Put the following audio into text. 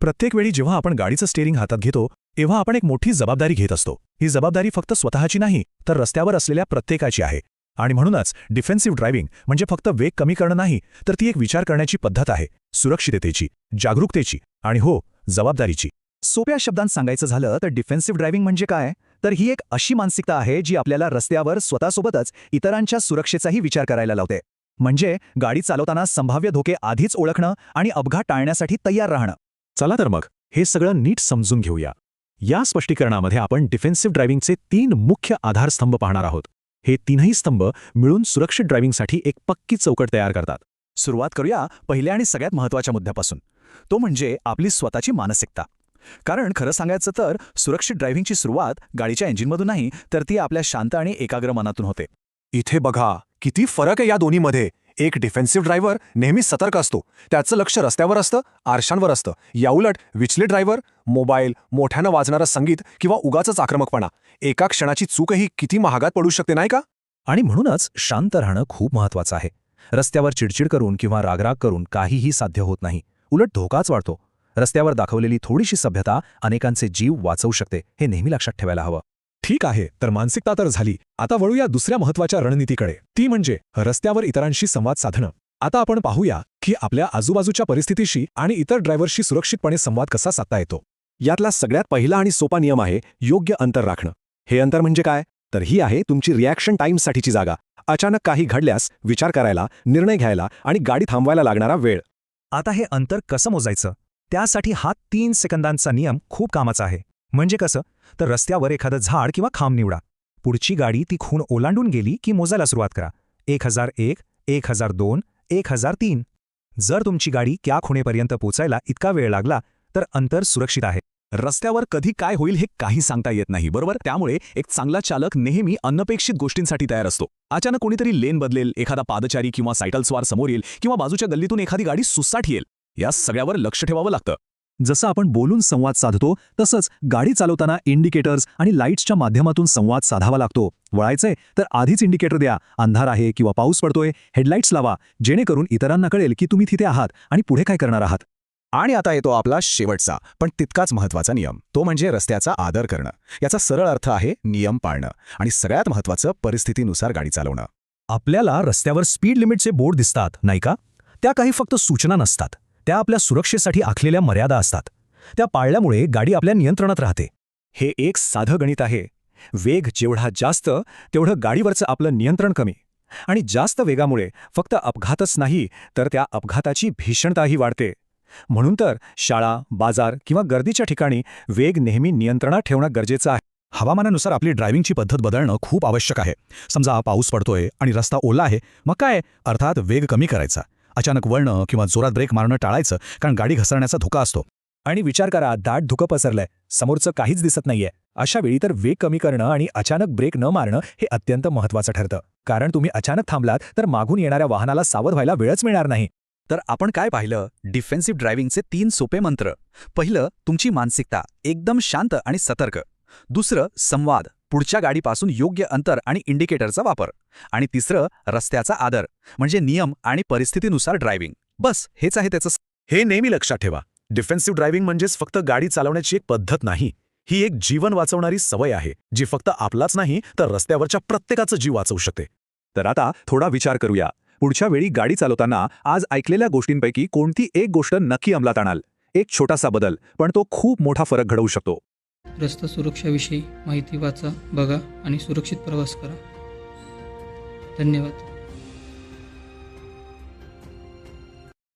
प्रत्येक वेळी जेव्हा आपण गाडीचं स्टेअरिंग हातात घेतो तेव्हा आपण एक मोठी जबाबदारी घेत असतो. ही जबाबदारी फक्त स्वतःची नाही तर रस्त्यावर असलेल्या प्रत्येकाची आहे. आणि म्हणूनच डिफेन्सिव्ह ड्रायव्हिंग म्हणजे फक्त वेग कमी करणं नाही तर ती एक विचार करण्याची पद्धत आहे. सुरक्षिततेची जागरूकतेची आणि हो जबाबदारीची. सोप्या शब्दांत सांगायचं झालं तर डिफेन्सिव्ह ड्रायव्हिंग म्हणजे काय? तर ही एक अशी मानसिकता आहे जी आपल्याला रस्त्यावर स्वतःसोबतच इतरांच्या सुरक्षेचाही विचार करायला लावते. म्हणजे गाडी चालवताना संभाव्य धोके आधीच ओळखणं आणि अपघात टाळण्यासाठी तयार राहणं. चला तर मग हे सगळं नीट समजून घेऊया. या स्पष्टीकरणामध्ये आपण डिफेन्सिव्ह ड्रायव्हिंगचे तीन मुख्य आधारस्तंभ पाहणार आहोत. हे तीनही स्तंभ मिळून सुरक्षित ड्रायव्हिंगसाठी एक पक्की चौकट तयार करतात. सुरुवात करूया पहिल्या आणि सगळ्यात महत्त्वाच्या मुद्द्यापासून. तो म्हणजे आपली स्वतःची मानसिकता. कारण खरं सांगायचं तर सुरक्षित ड्रायव्हिंगची सुरुवात गाडीच्या इंजिनमधून नाही तर ती आपल्या शांत आणि एकाग्र मनातून होते. इथे बघा किती फरक आहे या दोन्हीमध्ये. एक डिफेन्सिव्ह ड्रायव्हर नेहमी सतर्क असतो. त्याचं लक्ष रस्त्यावर असतं आरशांवर असतं. याउलट विचले ड्रायव्हर मोबाईल मोठ्यानं वाजणारं संगीत किंवा उगाचच आक्रमकपणा. एका क्षणाची चूकही किती महागात पडू शकते नाही का? आणि म्हणूनच शांत राहणं खूप महत्वाचं आहे. रस्त्यावर चिडचिड करून किंवा रागराग करून काहीही साध्य होत नाही. उलट धोकाच वाढतो. रस्त्यावर दाखवलेली थोडीशी सभ्यता अनेकांचे जीव वाचवू शकते हे नेहमी लक्षात ठेवायला हवं. ठीक आहे तर मानसिकता तर झाली. आता वळूया दुसऱ्या महत्त्वाच्या रणनीतीकडे. ती म्हणजे रस्त्यावर इतरांशी संवाद साधणं. आता आपण पाहूया की आपल्या आजूबाजूच्या परिस्थितीशी आणि इतर ड्रायव्हरशी सुरक्षितपणे संवाद कसा साधता येतो. यातला सगळ्यात पहिला आणि सोपा नियम आहे योग्य अंतर राखणं. हे अंतर म्हणजे काय? तर ही आहे तुमची रिॲक्शन टाईमसाठीची जागा. अचानक काही घडल्यास विचार करायला निर्णय घ्यायला आणि गाडी थांबवायला लागणारा वेळ. आता हे अंतर कसं मोजायचं? त्यासाठी हा तीन सेकंदांचा नियम खूप कामाचा आहे. म्हणजे कसं? तर रस्त्यावर एखादं झाड किंवा खांब निवडा. पुढची गाडी ती खूण ओलांडून गेली की मोजायला सुरुवात करा. एक हजार एक एक हजार दोन एक हजार तीन. जर तुमची गाडी क्या खुणेपर्यंत पोचायला इतका वेळ लागला तर अंतर सुरक्षित आहे. रस्त्यावर कधी काय होईल हे काही सांगता येत नाही बरोबर? त्यामुळे एक चांगला चालक नेहमी अनपेक्षित गोष्टींसाठी तयार असतो. अचानक कोणीतरी लेन बदलेल एखादा पादचारी किंवा सायकलस्वार समोर येईल किंवा बाजूच्या गल्लीतून एखादी गाडी सुसाट येईल. या सगळ्यावर लक्ष ठेवावं लागतं. जसं आपण बोलून संवाद साधतो तसंच गाडी चालवताना इंडिकेटर्स आणि लाईट्सच्या माध्यमातून संवाद साधावा लागतो. वळायचंय? तर आधीच इंडिकेटर द्या. अंधार आहे किंवा पाऊस पडतोय हेडलाईट्स लावा. जेणेकरून इतरांना कळेल की तुम्ही तिथे आहात आणि पुढे काय करणार आहात. आणि आता येतो आपला शेवटचा पण तितकाच महत्त्वाचा नियम. तो म्हणजे रस्त्याचा आदर करणं. याचा सरळ अर्थ आहे नियम पाळणं आणि सगळ्यात महत्वाचं परिस्थितीनुसार गाडी चालवणं. आपल्याला रस्त्यावर स्पीड लिमिटचे बोर्ड दिसतात नाही का? त्या काही फक्त सूचना नसतात. त्या आपल्या सुरक्षेसाठी आखलेल्या मर्यादा असतात. त्या पाळल्यामुळे गाडी आपल्या नियंत्रणात राहते. हे एक साधं गणित आहे. वेग जेवढा जास्त तेवढं गाडीवरचं आपलं नियंत्रण कमी. आणि जास्त वेगामुळे फक्त अपघातच नाही तर त्या अपघाताची भीषणताही वाढते. म्हणून तर शाळा बाजार किंवा गर्दीच्या ठिकाणी वेग नेहमी नियंत्रणात ठेवणं गरजेचं आहे. हवामानानुसार आपली ड्रायव्हिंगची पद्धत बदलणं खूप आवश्यक आहे. समजा पाऊस पडतोय आणि रस्ता ओला आहे मग काय? अर्थात वेग कमी करायचा. अचानक वळणं किंवा जोरात ब्रेक मारणं टाळायचं कारण गाडी घसरण्याचा धोका असतो. आणि विचार करा दाट धुकं पसरलंय समोरचं काहीच दिसत नाहीये. अशा वेळी तर वेग कमी करणं आणि अचानक ब्रेक न मारणं हे अत्यंत महत्वाचं ठरतं. कारण तुम्ही अचानक थांबलात तर मागून येणाऱ्या वाहनाला सावध व्हायला वेळच मिळणार नाही. तर आपण काय पाहिलं? डिफेन्सिव्ह ड्रायव्हिंगचे तीन सोपे मंत्र. पहिलं तुमची मानसिकता एकदम शांत आणि सतर्क. दुसरं संवाद. पुढच्या गाडीपासून योग्य अंतर आणि इंडिकेटरचा वापर. आणि तिसरं रस्त्याचा आदर म्हणजे नियम आणि परिस्थितीनुसार ड्रायव्हिंग. बस हेच आहे त्याचं हे नेहमी लक्षात ठेवा. डिफेन्सिव्ह ड्रायव्हिंग म्हणजेच फक्त गाडी चालवण्याची एक पद्धत नाही. ही एक जीवन वाचवणारी सवय आहे जी फक्त आपलाच नाही तर रस्त्यावरच्या प्रत्येकाचं जीव वाचवू शकते. तर आता थोडा विचार करूया. पुढच्या वेळी गाडी चालवताना आज ऐकलेल्या गोष्टींपैकी कोणती एक गोष्ट नक्की अंमलात आणाल? एक छोटासा बदल पण तो खूप मोठा फरक घडवू शकतो. रस्ता सुरक्षाविषयी माहिती वाचा बघा आणि सुरक्षित प्रवास करा. धन्यवाद.